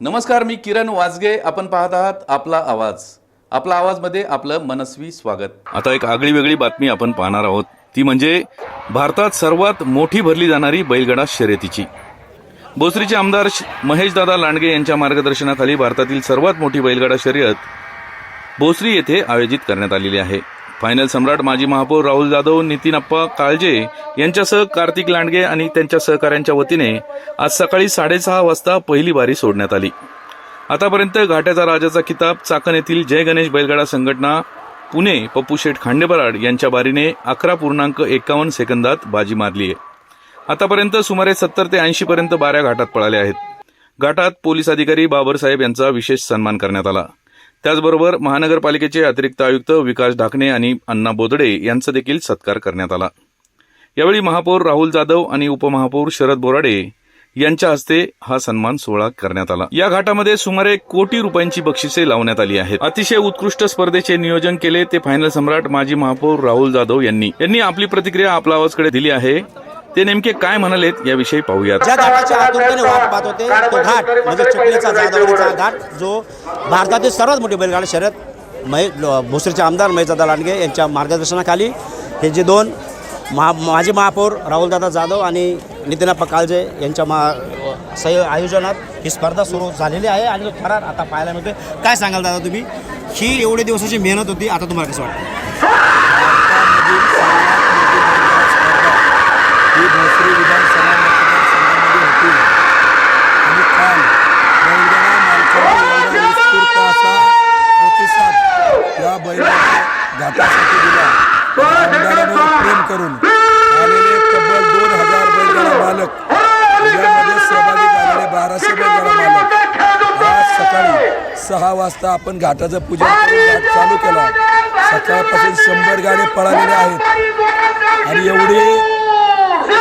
नमस्कार मी किरण वाजगे. आपण पाहत आहात आपला आवाज. आपला आवाजमध्ये आपलं मनस्वी स्वागत. आता एक आगळी वेगळी बातमी आपण पाहणार आहोत. ती म्हणजे भारतात सर्वात मोठी भरली जाणारी बैलगडा शर्यतीची. भोसरीचे आमदार श- महेशदादा लांडगे यांच्या मार्गदर्शनाखाली भारतातील सर्वात मोठी बैलगाडा शर्यत भोसरी येथे आयोजित करण्यात आलेली आहे. फायनल सम्राट माजी महापौर राहुल जाधव नितीन अप्पा काळजे यांच्यासह कार्तिक लांडगे आणि त्यांच्या सहकाऱ्यांच्या वतीने आज सकाळी साडेसहा वाजता पहिली बारी सोडण्यात आली. आतापर्यंत घाट्याचा राजाचा किताब चाकण येथील जय गणेश बैलगाडा संघटना पुणे पप्पू शेठ खांडेबराड यांच्या बारीने अकरा पूर्णांक एकावन्न सेकंदात बाजी मारली आहे. आतापर्यंत सुमारे सत्तर ते ऐंशी पर्यंत बाऱ्या घाटात पळाल्या आहेत. घाटात पोलीस अधिकारी बाबरसाहेब यांचा विशेष सन्मान करण्यात आला. त्याचबरोबर महानगरपालिकेचे अतिरिक्त आयुक्त विकास ढाकणे आणि अण्णा बोदडे यांचा देखील सत्कार करण्यात आला. यावेळी महापौर राहुल जाधव आणि उपमहापौर शरद बोराडे यांच्या हस्ते हा सन्मान सोहळा करण्यात आला. या घाटामध्ये सुमारे कोटी रुपयांची बक्षिसे लावण्यात आली आहेत. अतिशय उत्कृष्ट स्पर्धेचे नियोजन केले ते फायनल सम्राट माजी महापौर राहुल जाधव यांनी. यांनी आपली प्रतिक्रिया आपला आवाजकडे दिली आहे. ते नेमके काय म्हणालेत याविषयी पाहूयात. ज्या घाटाच्या आतुरतेने वाट पाहत होते तो घाट म्हणजे चिखलीचा जाधवडीचा घाट जो भारतातील सर्वात मोठी बैलगाडी शर्यत महे भोसरीचे आमदार महेशदादा लांडगे यांच्या मार्गदर्शनाखाली हे जे दोन महा माजी महापौर राहुलदादा जाधव आणि नितीनाप्पा काळजे यांच्या मा सह आयोजनात ही स्पर्धा सुरू झालेली आहे आणि तो थरार आता पाहायला मिळतोय. काय सांगाल दादा तुम्ही? ही एवढे दिवसाची मेहनत होती आता तुम्हाला कसं वाटतं? विधानसभा मतदारसंघामध्ये होती आणि काल बैलगाडा मालकांनी उत्स्फूर्त असा प्रतिसाद या बैलगाडा घाटासाठी दिला आमदारांवर प्रेम करून आलेले तब्बल दोन हजार बैलगाडा मालक यामध्ये सहभागी झालेले बाराशे बैलगाडा मालक आज सकाळी सहा वाजता आपण घाटाचं पूजन करून घाट चालू केला सकाळपासून शंभर गाड्या पळालेले आहेत आणि एवढी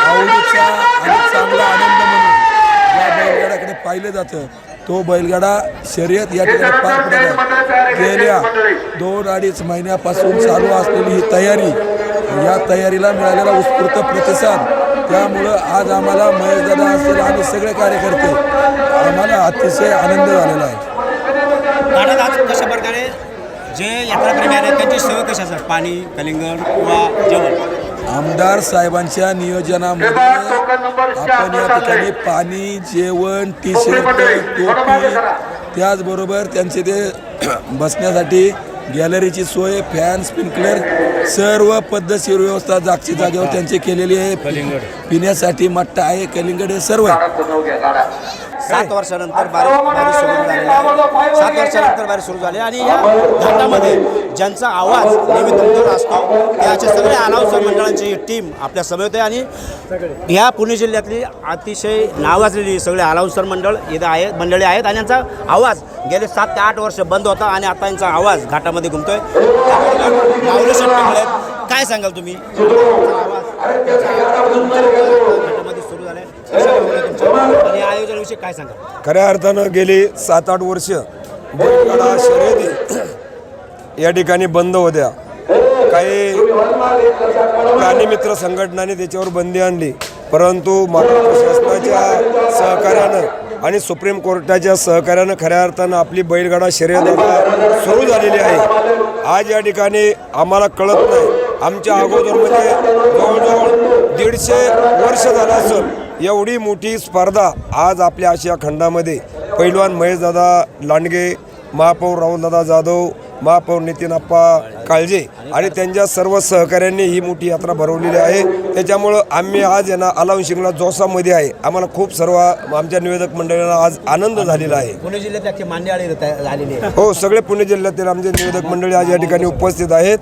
आवडीचा आणि चांगला आनंद म्हणून या बैलगाड्याकडे पाहिलं जातं. तो बैलगाडा शर्यत या ठिकाणी पार पडत आहे. गेल्या दोन अडीच महिन्यापासून चालू असलेली ही तयारी या तयारीला मिळालेला उत्स्फूर्त प्रतिसाद त्यामुळं आज आम्हाला महेशदादा असेल आम्ही सगळे कार्यकर्ते आम्हाला अतिशय आनंद झालेला आहे. आज कशा प्रकारे जे यात्राप्रेमी आहेत त्यांची सोय कशा असतात पाणी कलिंगड किंवा जेवण. आमदार साहेबांच्या नियोजनामध्ये आपण या ठिकाणी पाणी जेवण टी शर्ट टोपी त्याचबरोबर त्यांचे ते बसण्यासाठी गॅलरीची सोय फॅन स्प्रिंकलर सर्व पद्धतशीर व्यवस्था जागची जागेवर त्यांची केलेली आहे. पिण्यासाठी मट्टा आहे कलिंगड हे सर्व आहे. सात वर्षानंतर बारी बारी सुरू झाली आहे. सात वर्षानंतर बारी सुरू झाली आणि या घाटामध्ये ज्यांचा आवाज नेहमी तुमच्यावर असतो त्याचे सगळे अनाउन्सर मंडळांची टीम आपल्यासमोर होते आणि ह्या पुणे जिल्ह्यातली अतिशय नावाजलेली सगळे अनाउन्सर मंडळ इथं आहे मंडळी आहेत आणि यांचा आवाज गेले सात ते आठ वर्ष बंद होता आणि आता यांचा आवाज घाटामध्ये घुमतोय. काय सांगाल तुम्ही घाटामध्ये सुरू झालाय कशा भावना तुमच्या? याविषयी काय सांगा? खऱ्या अर्थानं गेली सात आठ वर्ष बैलगाडा शर्यती या ठिकाणी बंद होत्या. काही प्राणीमित्र संघटनाने त्याच्यावर बंदी आणली. परंतु महाराष्ट्र प्रशासनाच्या सहकार्यानं आणि सुप्रीम कोर्टाच्या सहकार्यानं खऱ्या अर्थानं आपली बैलगाडा शर्यत आता सुरू झालेली आहे. आज या ठिकाणी आम्हाला कळत नाही. आमच्या अगोदरमध्ये जवळजवळ दीडशे वर्ष झालं असून एवढी मोठी स्पर्धा आज आपल्या आशिया खंडामध्ये. पैलवान महेशदादा लांडगे महापौर राहुलदादा जाधव महापौर नितीन अप्पा काळजे आणि त्यांच्या सर्व सहकाऱ्यांनी ही मोठी यात्रा भरवलेली आहे. त्याच्यामुळं आम्ही आज यांना अलाउन शिंगला जोसामध्ये आहे. आम्हाला खूप सर्व आमच्या निवेदक मंडळाला आज आनंद झालेला आहे. पुणे जिल्ह्यात हो सगळे पुणे जिल्ह्यातील आमचे निवेदक मंडळी आज या ठिकाणी उपस्थित आहेत.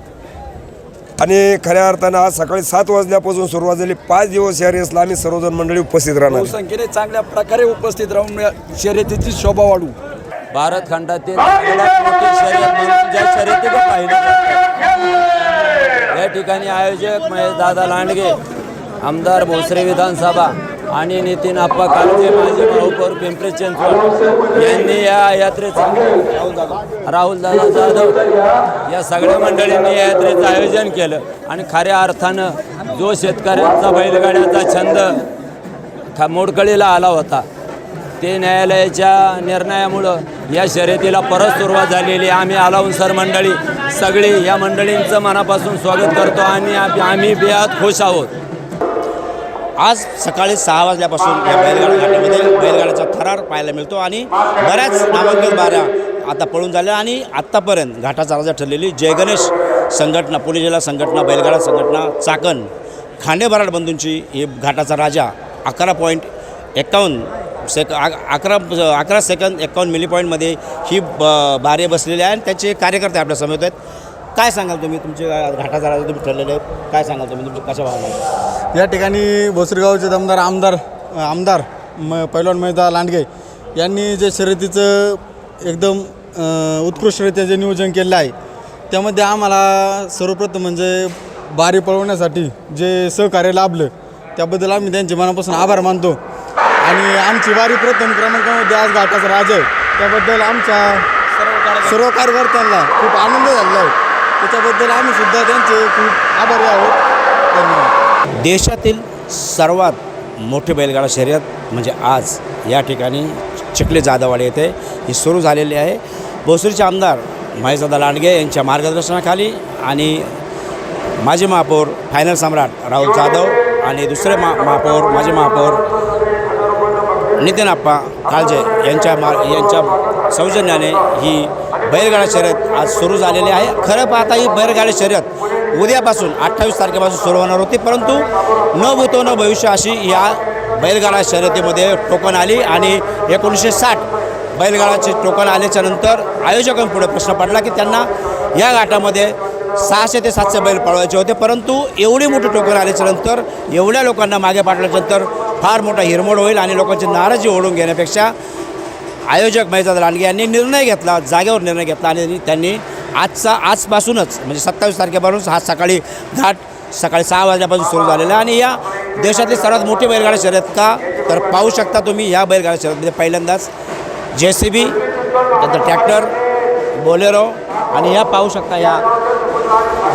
आणि खऱ्या अर्थानं आज सकाळी सात वाजल्यापासून सुरुवात झाली. पाच दिवस या रेसला आम्ही सर्वजण मंडळी उपस्थित राहणार आहे. संख्येने चांगल्या प्रकारे उपस्थित राहून शर्यतीची शोभा वाढू. भारत खंडातील शर्यत या ठिकाणी आयोजक महेश दादा लांडगे आमदार भोसरे विधानसभा आणि नितीन आप्पा कालचे माजी महापौर पिंपरी चिंचवड यांनी या यात्रेचा राहुल दादा जाधव या सगळ्या मंडळींनी या यात्रेचं आयोजन केलं. आणि खऱ्या अर्थानं जो शेतकऱ्यांचा बैलगाड्याचा छंद मोडकळीला आला होता ते न्यायालयाच्या निर्णयामुळं या शर्यतीला परत सुरुवात झालेली. आम्ही आम्ही सर मंडळी सगळी या मंडळींचं मनापासून स्वागत करतो आणि आम्ही आम्ही बेहद खुश आहोत. आज सकाळी सहा वाजल्यापासून या बैलगाडा घाटामध्ये बैलगाड्याचा थरार पाहायला मिळतो आणि बऱ्याच नामांकित बाऱ्या आता पळून झाल्या आणि आत्तापर्यंत घाटाचा राजा ठरलेली जय गणेश संघटना पुणे जिल्हा संघटना बैलगाडा संघटना चाकण खांडे बराड बंधूंची ही घाटाचा राजा अकरा पॉईंट एकावन्न सेक अकरा अकरा सेकंद एकावन्न मिली पॉईंटमध्ये ही ब बारे बसलेली आहे आणि त्याचे कार्यकर्ते आपल्या समेत आहेत. काय सांगाल तुम्ही? तुमचे घाटाचा राजा तुम्ही ठरलेले आहेत. काय सांगाल तुम्ही? तुमचे कशा भावना या ठिकाणी भोसरीगावचे दमदार आमदार आमदार म पैलवान महिदा लांडगे यांनी जे शर्यतीचं एकदम उत्कृष्टरित्या जे नियोजन केलं आहे त्यामध्ये आम्हाला सर्वप्रथम म्हणजे बारी पळवण्यासाठी जे सहकार्य लाभलं त्याबद्दल आम्ही त्यांचे मनापासून आभार मानतो. आणि आमची बारी प्रथम क्रमांकामध्ये आज घाटाचा राज आहे. त्याबद्दल आमच्या सर्व कार्यकर्त्यांना खूप आनंद झालेला आहे. त्याच्याबद्दल आम्ही सुद्धा त्यांचे खूप आभारी आहोत. धन्यवाद. देशातील सर्वात मोठी बैलगाडा शर्यत म्हणजे आज या ठिकाणी चिखले जाधववाडी येथे ही सुरू झालेली आहे. भोसरीचे आमदार महेशदादा लांडगे यांच्या मार्गदर्शनाखाली आणि माजी महापौर फायनल सम्राट राहुल जाधव आणि दुसरे मा महापौर माजी महापौर नितीन आप्पा काळजे यांच्या मा यांच्या सौजन्याने ही बैलगाडा शर्यत आज सुरू झालेली आहे. खरं पाहता ही बैलगाडी शर्यत उद्यापासून अठ्ठावीस तारखेपासून सुरू होणार होती परंतु न भूतो न भविष्य अशी या बैलगाडा शर्यतीमध्ये टोकन आली आणि एकोणीसशे साठ बैलगाडाचे टोकन आल्याच्यानंतर आयोजकांपुढे प्रश्न पडला की त्यांना या घाटामध्ये सहाशे ते सातशे बैल पळवायचे होते परंतु एवढी मोठी टोकन आल्याच्यानंतर एवढ्या लोकांना मागे पाडल्यानंतर फार मोठा हिरमोड होईल आणि लोकांची नाराजी ओढून घेण्यापेक्षा आयोजक महेशदादा लांडगे यांनी निर्णय घेतला जागेवर निर्णय घेतला आणि त्यांनी आजचा आजपासूनच म्हणजे सत्तावीस तारखेपासून हा सकाळी घाट सकाळी सहा वाजल्यापासून सुरू झालेला आहे. आणि या देशातली सर्वात मोठी बैलगाडी शर्यत का? तर पाहू शकता तुम्ही या बैलगाडी शर्यतमध्ये पहिल्यांदाच जे सी बी नंतर ट्रॅक्टर बोलेरो आणि या पाहू शकता या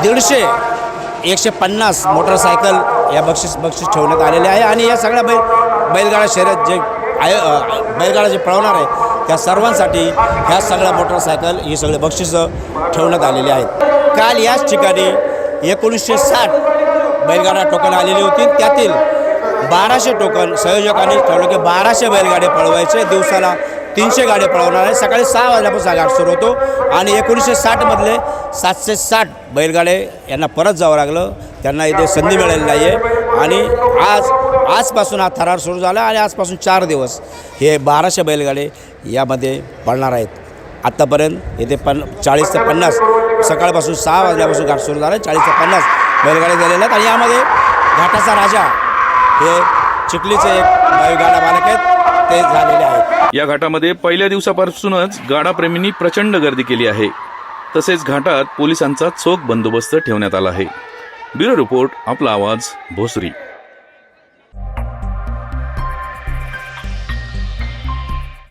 दीडशे एकशे पन्नास मोटरसायकल या बक्षीस बक्षीस ठेवण्यात आलेले आहे. आणि या सगळ्या बैल बैलगाडा शर्यत जे आय बैलगाडा जे पळवणार आहे. त्या सर्वांसाठी ह्या सगळ्या मोटरसायकल ही सगळे बक्षिसं ठेवण्यात आलेली आहेत. काल याच ठिकाणी एकोणीसशे साठ बैलगाडा टोकन आलेली होती. त्यातील बाराशे टोकन संयोजकांनी ठेवलं की बाराशे बैलगाडे पळवायचे. दिवसाला तीनशे गाड्या पळवणार आहे. सकाळी सहा वाजल्यापासून हा घाट सुरू होतो. आणि एकोणीसशे साठमधले सातशे साठ बैलगाडे यांना परत जावं लागलं. त्यांना इथे संधी मिळाली नाही आहे आणि आज आजपासून हा थरार सुरू झाला आणि आजपासून चार दिवस हे बाराशे बैलगाडे यामध्ये पडणार आहेत. आत्तापर्यंत येथे पन चाळीस ते पन्नास सकाळपासून सहा वाजल्यापासून घाट सुरू झाला चाळीस ते पन्नास बैलगाड्या झालेल्या आहेत. आणि यामध्ये घाटाचा राजा हे चिखलीचे एक बैलगाडा मालक आहेत ते झालेले आहेत. या घाटामध्ये पहिल्या दिवसापासूनच गाडाप्रेमींनी प्रचंड गर्दी केली आहे. तसेच घाटात पोलिसांचा चोख बंदोबस्त ठेवण्यात आला आहे. ब्युरो रिपोर्ट आपला आवाज भोसरी